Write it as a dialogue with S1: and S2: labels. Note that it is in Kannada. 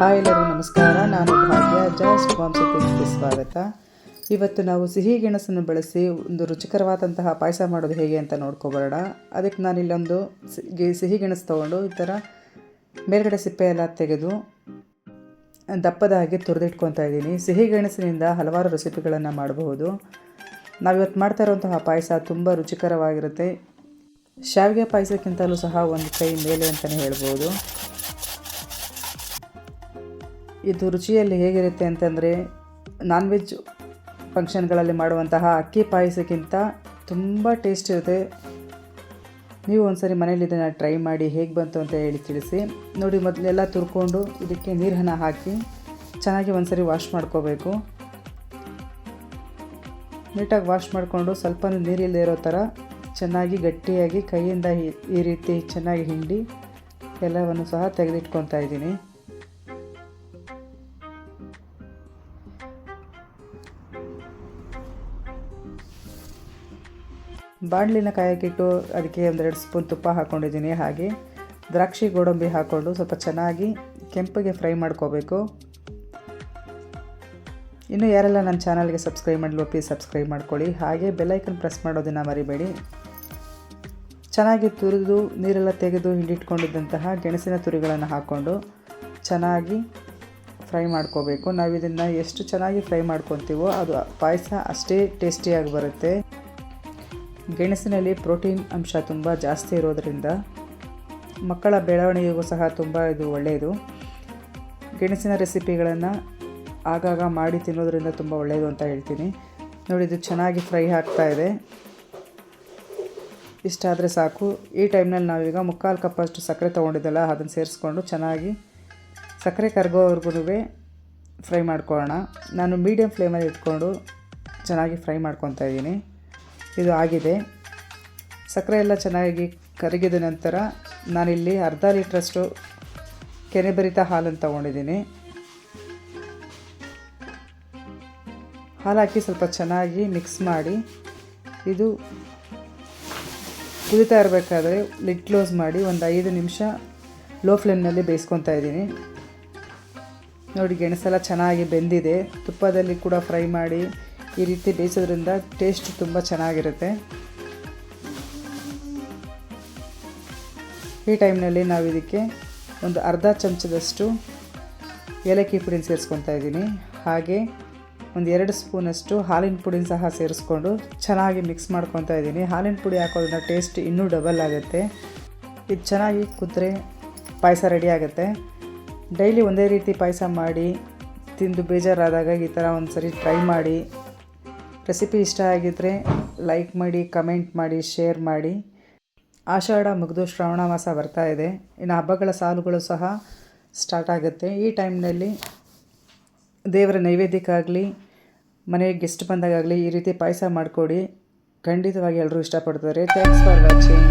S1: ಹಾಯ್ ಎಲ್ಲರೂ, ನಮಸ್ಕಾರ. ನಾನು ಭಾಗ್ಯ ಜಾಸ್ ಸೆಟ್ಟಿಂಗ್ಸ್ಗೆ ಸ್ವಾಗತ. ಇವತ್ತು ನಾವು ಸಿಹಿ ಗೆಣಸನ್ನು ಬಳಸಿ ಒಂದು ರುಚಿಕರವಾದಂತಹ ಪಾಯಸ ಮಾಡೋದು ಹೇಗೆ ಅಂತ ನೋಡ್ಕೊಬರೋಣ. ಅದಕ್ಕೆ ನಾನು ಇಲ್ಲೊಂದು ಸಿಹಿ ಗೆಣಸು ತೊಗೊಂಡು ಈ ಥರ ಮೇಲ್ಗಡೆ ಸಿಪ್ಪೆ ಎಲ್ಲ ತೆಗೆದು ದಪ್ಪದ ಹಾಗೆ ತುರಿದಿಟ್ಕೊತಾ ಇದ್ದೀನಿ. ಸಿಹಿ ಗೆಣಸಿನಿಂದ ಹಲವಾರು ರೆಸಿಪಿಗಳನ್ನು ಮಾಡಬಹುದು. ನಾವಿವತ್ತು ಮಾಡ್ತಾ ಇರುವಂತಹ ಪಾಯಸ ತುಂಬ ರುಚಿಕರವಾಗಿರುತ್ತೆ. ಶಾವಿಗೆ ಪಾಯಸಕ್ಕಿಂತಲೂ ಸಹ ಒಂದು ಕೈ ಮೇಲೆ ಅಂತಲೇ ಹೇಳ್ಬೋದು. ಇದು ರುಚಿಯಲ್ಲಿ ಹೇಗಿರುತ್ತೆ ಅಂತಂದರೆ ನಾನ್ ವೆಜ್ ಫಂಕ್ಷನ್ಗಳಲ್ಲಿ ಮಾಡುವಂತಹ ಅಕ್ಕಿ ಪಾಯಸಕ್ಕಿಂತ ತುಂಬ ಟೇಸ್ಟ್ ಇರುತ್ತೆ. ನೀವು ಒಂದ್ಸರಿ ಮನೇಲಿ ಇದನ್ನು ಟ್ರೈ ಮಾಡಿ ಹೇಗೆ ಬಂತು ಅಂತ ಹೇಳಿ ತಿಳಿಸಿ. ನೋಡಿ, ಮೊದಲೆಲ್ಲ ತುರ್ಕೊಂಡು ಇದಕ್ಕೆ ನೀರನ್ನು ಹಾಕಿ ಚೆನ್ನಾಗಿ ಒಂದ್ಸರಿ ವಾಶ್ ಮಾಡ್ಕೋಬೇಕು. ನೀಟಾಗಿ ವಾಶ್ ಮಾಡಿಕೊಂಡು ಸ್ವಲ್ಪ ನೀರಿಲ್ಲದೆ ಇರೋ ಥರ ಚೆನ್ನಾಗಿ ಗಟ್ಟಿಯಾಗಿ ಕೈಯಿಂದ ಈ- ಈ ರೀತಿ ಚೆನ್ನಾಗಿ ಹಿಂಡಿ ಎಲ್ಲವನ್ನು ಸಹ ತೆಗೆದಿಟ್ಕೊತಾ ಇದ್ದೀನಿ. ಬಾಣಲಿನ ಕಾಯಕ್ಕಿಟ್ಟು ಅದಕ್ಕೆ ಒಂದೆರಡು ಸ್ಪೂನ್ ತುಪ್ಪ ಹಾಕ್ಕೊಂಡಿದ್ದೀನಿ ಹಾಗೆ ದ್ರಾಕ್ಷಿ ಗೋಡಂಬಿ ಹಾಕ್ಕೊಂಡು ಸ್ವಲ್ಪ ಚೆನ್ನಾಗಿ ಕೆಂಪಗೆ ಫ್ರೈ ಮಾಡ್ಕೋಬೇಕು. ಇನ್ನು ಯಾರೆಲ್ಲ ನನ್ನ ಚಾನಲ್ಗೆ ಸಬ್ಸ್ಕ್ರೈಬ್ ಮಾಡಲು ಪ್ಲೀಸ್ ಸಬ್ಸ್ಕ್ರೈಬ್ ಮಾಡ್ಕೊಳ್ಳಿ. ಹಾಗೆ ಬೆಲ್ಲೈಕನ್ ಪ್ರೆಸ್ ಮಾಡೋದನ್ನು ಮರಿಬೇಡಿ. ಚೆನ್ನಾಗಿ ತುರಿದು ನೀರೆಲ್ಲ ತೆಗೆದು ಹಿಂಡಿಟ್ಕೊಂಡಿದ್ದಂತಹ ಗೆಣಸಿನ ತುರಿಗಳನ್ನು ಹಾಕ್ಕೊಂಡು ಚೆನ್ನಾಗಿ ಫ್ರೈ ಮಾಡ್ಕೋಬೇಕು. ನಾವು ಇದನ್ನು ಎಷ್ಟು ಚೆನ್ನಾಗಿ ಫ್ರೈ ಮಾಡ್ಕೊತೀವೋ ಅದು ಪಾಯಸ ಅಷ್ಟೇ ಟೇಸ್ಟಿಯಾಗಿ ಬರುತ್ತೆ. ಗೆಣಸಿನಲ್ಲಿ ಪ್ರೋಟೀನ್ ಅಂಶ ತುಂಬ ಜಾಸ್ತಿ ಇರೋದರಿಂದ ಮಕ್ಕಳ ಬೆಳವಣಿಗೆಗೂ ಸಹ ತುಂಬ ಇದು ಒಳ್ಳೆಯದು ಗೆಣಸಿನ ರೆಸಿಪಿಗಳನ್ನು ಆಗಾಗ ಮಾಡಿ ತಿನ್ನೋದ್ರಿಂದ ತುಂಬ ಒಳ್ಳೆಯದು ಅಂತ ಹೇಳ್ತೀನಿ. ನೋಡಿ, ಇದು ಚೆನ್ನಾಗಿ ಫ್ರೈ ಆಗ್ತಾ ಇದೆ. ಇಷ್ಟಾದರೆ ಸಾಕು. ಈ ಟೈಮ್ನಲ್ಲಿ ನಾವೀಗ ಮುಕ್ಕಾಲು ಕಪ್ಪಷ್ಟು ಸಕ್ಕರೆ ತೊಗೊಂಡಿದ್ದಲ್ಲ, ಅದನ್ನು ಸೇರಿಸ್ಕೊಂಡು ಚೆನ್ನಾಗಿ ಸಕ್ಕರೆ ಕರ್ಗೋವರೆಗೂ ಫ್ರೈ ಮಾಡ್ಕೊಳ್ಳೋಣ. ನಾನು ಮೀಡಿಯಮ್ ಫ್ಲೇಮಲ್ಲಿ ಇಟ್ಕೊಂಡು ಚೆನ್ನಾಗಿ ಫ್ರೈ ಮಾಡ್ಕೊತಾ ಇದ್ದೀನಿ. ಇದು ಆಗಿದೆ. ಸಕ್ಕರೆ ಎಲ್ಲ ಚೆನ್ನಾಗಿ ಕರಗಿದ ನಂತರ ನಾನಿಲ್ಲಿ ಅರ್ಧ ಲೀಟ್ರಷ್ಟು ಕೆನೆಬರಿತ ಹಾಲನ್ನು ತಗೊಂಡಿದ್ದೀನಿ. ಹಾಲು ಹಾಕಿ ಸ್ವಲ್ಪ ಚೆನ್ನಾಗಿ ಮಿಕ್ಸ್ ಮಾಡಿ ಇದು ಕುದಿತಾ ಇರಬೇಕಾದ್ರೆ ಲಿಡ್ ಕ್ಲೋಸ್ ಮಾಡಿ ಒಂದು ಐದು ನಿಮಿಷ ಲೋ ಫ್ಲೇಮ್ನಲ್ಲಿ ಬೇಯಿಸ್ಕೊತಾ ಇದ್ದೀನಿ. ನೋಡಿ ಗೆಣಸೆಲ್ಲ ಚೆನ್ನಾಗಿ ಬೆಂದಿದೆ. ತುಪ್ಪದಲ್ಲಿ ಕೂಡ ಫ್ರೈ ಮಾಡಿ ಈ ರೀತಿ ಬೇಯಿಸೋದ್ರಿಂದ ಟೇಸ್ಟ್ ತುಂಬ ಚೆನ್ನಾಗಿರುತ್ತೆ. ಈ ಟೈಮ್ನಲ್ಲಿ ನಾವು ಇದಕ್ಕೆ ಒಂದು ಅರ್ಧ ಚಮಚದಷ್ಟು ಏಲಕ್ಕಿ ಪುಡಿನ ಸೇರಿಸ್ಕೊತಾ ಇದ್ದೀನಿ. ಹಾಗೆ ಒಂದು ಎರಡು ಸ್ಪೂನಷ್ಟು ಹಾಲಿನ ಪುಡಿನ ಸಹ ಸೇರಿಸ್ಕೊಂಡು ಚೆನ್ನಾಗಿ ಮಿಕ್ಸ್ ಮಾಡ್ಕೊತಾ ಇದ್ದೀನಿ. ಹಾಲಿನ ಪುಡಿ ಹಾಕೋದ್ರಿಂದ ಟೇಸ್ಟ್ ಇನ್ನೂ ಡಬಲ್ ಆಗುತ್ತೆ. ಇದು ಚೆನ್ನಾಗಿ ಕುದ್ರೆ ಪಾಯಸ ರೆಡಿ ಆಗುತ್ತೆ. ಡೈಲಿ ಒಂದೇ ರೀತಿ ಪಾಯಸ ಮಾಡಿ, ತಿಂದು ಬೇಜಾರಾದಾಗ ಈ ಥರ ಒಂದು ಸರಿ ಟ್ರೈ ಮಾಡಿ ರೆಸಿಪಿ ಇಷ್ಟ ಆಗಿದ್ದರೆ ಲೈಕ್ ಮಾಡಿ, ಕಮೆಂಟ್ ಮಾಡಿ, ಶೇರ್ ಮಾಡಿ. ಆಷಾಢ ಮುಗಿದು ಶ್ರಾವಣ ಮಾಸ ಬರ್ತಾ ಇದೆ. ಇನ್ನು ಹಬ್ಬಗಳ ಸಾಲುಗಳು ಸಹ ಸ್ಟಾರ್ಟ್ ಆಗುತ್ತೆ. ಈ ಟೈಮ್ನಲ್ಲಿ ದೇವರ ನೈವೇದ್ಯಕ್ಕಾಗಲಿ ಮನೆಗೆ ಗೆಸ್ಟ್ ಬಂದಾಗಲಿ ಈ ರೀತಿ ಪಾಯಸ ಮಾಡಿಕೊಡಿ. ಖಂಡಿತವಾಗಿ ಎಲ್ಲರೂ ಇಷ್ಟಪಡ್ತಾರೆ. Thanks for watching